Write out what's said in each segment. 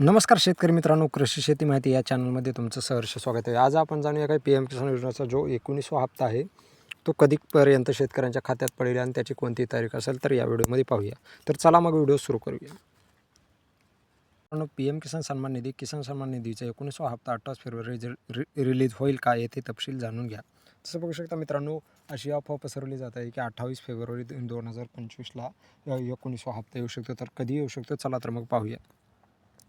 नमस्कार शेतकरी मित्रांनो कृषी शेती माहिती या चॅनलमध्ये तुमचं सहर्ष स्वागत आहे. आज आपण जाणूया काय पी एम किसान योजनेचा जो एकोणीसवा हप्ता आहे तो कधीपर्यंत शेतकऱ्यांच्या खात्यात पडेल आणि त्याची कोणती तारीख असेल तर या व्हिडिओमध्ये पाहूया. तर चला मग व्हिडिओ सुरू करूया. मित्रांनो पी एम किसान सन्मान निधी किसान सन्मान निधीचा एकोणीसवा हप्ता अठ्ठावीस फेब्रुवारी रि- रिलीज होईल का येथे तपशील जाणून घ्या. तसं बघू शकता मित्रांनो अशी अफवा पसरवली जात आहे की अठ्ठावीस फेब्रुवारी दोन हजार पंचवीसला एकोणीसवा हप्ता येऊ शकतो. तर कधी येऊ शकतो? चला तर मग पाहूया.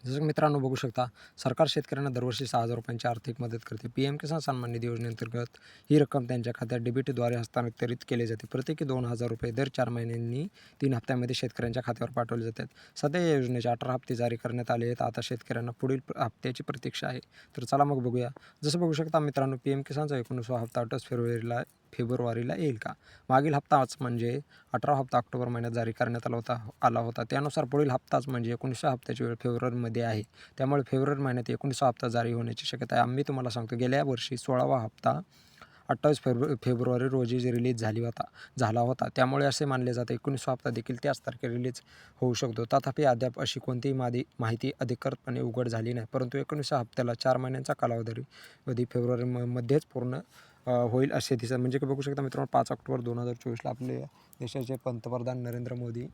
जसं मित्रांनो बघू शकता सरकार शेतकऱ्यांना दरवर्षी सहा हजार रुपयांची आर्थिक मदत करते. पी एम किसान सन्मान निधी योजनेअंतर्गत ही रक्कम त्यांच्या खात्यात डेबिटद्वारे हस्तांतरित केली जाते. प्रत्येकी दोन हजार रुपये दर चार महिन्यांनी तीन हप्त्यामध्ये शेतकऱ्यांच्या खात्यावर पाठवले जातात. सध्या या योजनेचे अठरा हप्ते जारी करण्यात आले आहेत. आता शेतकऱ्यांना पुढील हप्त्याची प्रतीक्षा आहे. तर चला मग बघूया. जसं बघू शकता मित्रांनो पी एम किसानचा एकोणीसवा हप्ता अठ्ठावीस फेब्रुवारीला फेब्रुवारीला येईल का? मागील हप्ताच म्हणजे अठरा हप्ता ऑक्टोबर महिन्यात जारी करण्यात आला होता आला होता. त्यानुसार पुढील हप्ताच म्हणजे एकोणीसशे हप्त्याची वेळ फेब्रुवारीमध्ये आहे. त्यामुळे फेब्रुवारी महिन्यात एकोणीसवा हप्ता जारी होण्याची शक्यता आहे. आम्ही तुम्हाला सांगतो गेल्या वर्षी सोळावा हप्ता अठ्ठावीस फेब्रु फेब्रुवारी रोजी जी रिलीज झाली होता झाला होता. त्यामुळे असे मानले जाते एकोणीसवा हप्ता देखील त्याच तारखेला रिलीज होऊ शकतो. तथापि अद्याप अशी कोणतीही मादी माहिती अधिकृतपणे उघड झाली नाही. परंतु एकोणीसव्या हप्त्याला चार महिन्यांचा कालावधी फेब्रुवारीमध्येच फेब्रुवारी पूर्ण होईल असे दिसतात म्हणजे की बघू शकता मित्रांनो पाच ऑक्टोबर दोन हजार चोवीसला आपले देशाचे पंतप्रधान नरेंद्र मोदी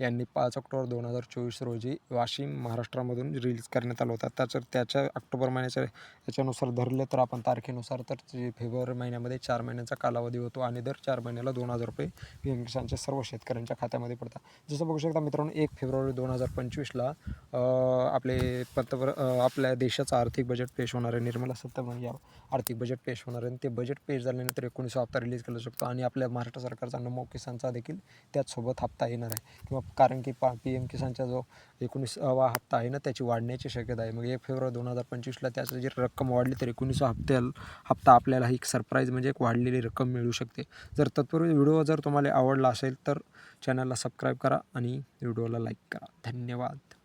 यांनी पाच ऑक्टोबर दोन हजार चोवीस रोजी वाशिम महाराष्ट्रामधून रिलीज करण्यात आला होता. त्याचं त्याच्या ऑक्टोबर महिन्याच्या याच्यानुसार धरले तर आपण तारखेनुसार तर जे फेब्रुवारी महिन्यामध्ये चार महिन्याचा कालावधी होतो आणि दर चार महिन्याला दोन हजार रुपये पी किसानच्या सर्व शेतकऱ्यांच्या खात्यामध्ये पडतात. जसं बघू शकता मित्रांनो एक फेब्रुवारी दोन हजार पंचवीसला आपले पंतप्र आपल्या देशाचं आर्थिक बजेट पेश होणार आहे. निर्मला सीतारामन या आर्थिक बजेट पेश होणार आहे आणि ते बजेट पेश झाल्यानंतर एकोणीस हप्ता रिलीज केला शकतो आणि आपल्या महाराष्ट्र सरकारचा नमो किसानचा देखील त्याचसोबत हप्ता येणार आहे. किंवा कारण की पा पी एम किसानचा जो एकोणीसावा हप्ता आहे ना त्याची वाढण्याची शक्यता आहे. मग एक फेब्रुवारी दोन हजार पंचवीसला त्याचं जर रक्कम वाढली तर एकोणीसवा हप्त्या हप्ता आपल्याला एक सरप्राईज म्हणजे एक वाढलेली रक्कम मिळू शकते. जर तत्पूर्वी व्हिडिओ जर तुम्हाला आवडला असेल तर चॅनलला सबस्क्राईब करा आणि व्हिडिओला लाईक करा. धन्यवाद.